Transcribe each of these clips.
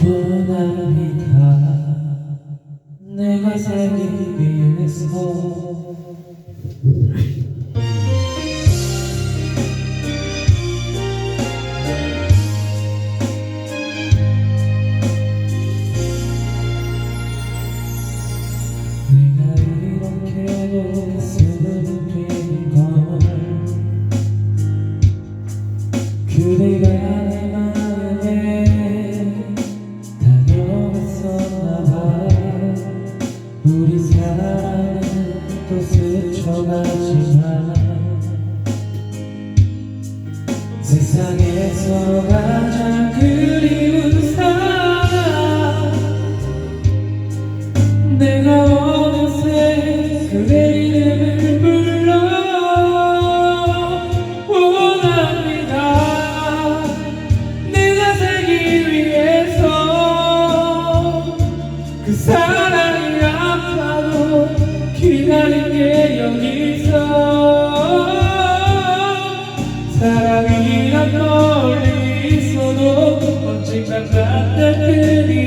보답이다 내가 살기 위해서 내가 이렇게도 쓰는 이런 멀리 있어도 언젠가 나 때들이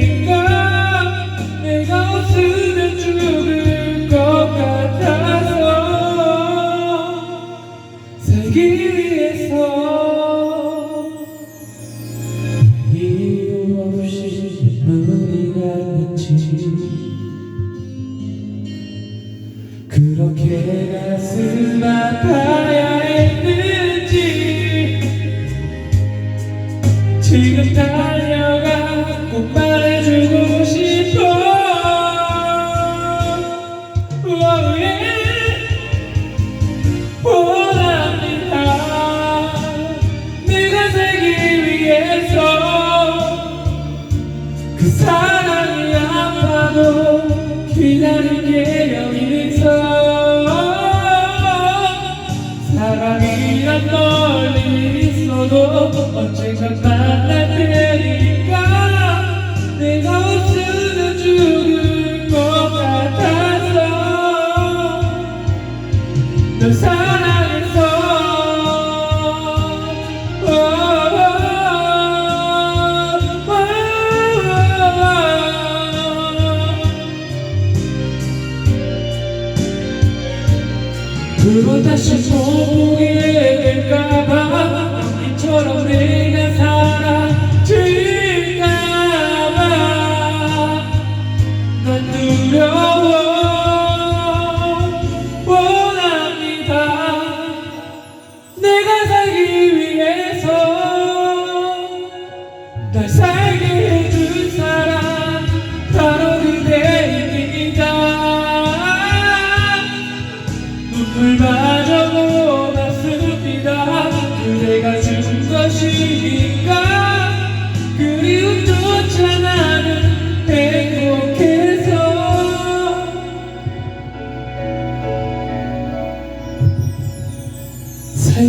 사랑이 아파도 기다린 게 여기 있어. 사랑이란 멀리 있어도 언젠가 만날 테니까? 내가 없으면 죽을 것 같아서 널 사랑 그걸 다시 보게 될까봐 이처럼 내가 사라질까봐 난 두려워. 원합니다. 내가 살기 위해서 날 살게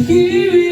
You.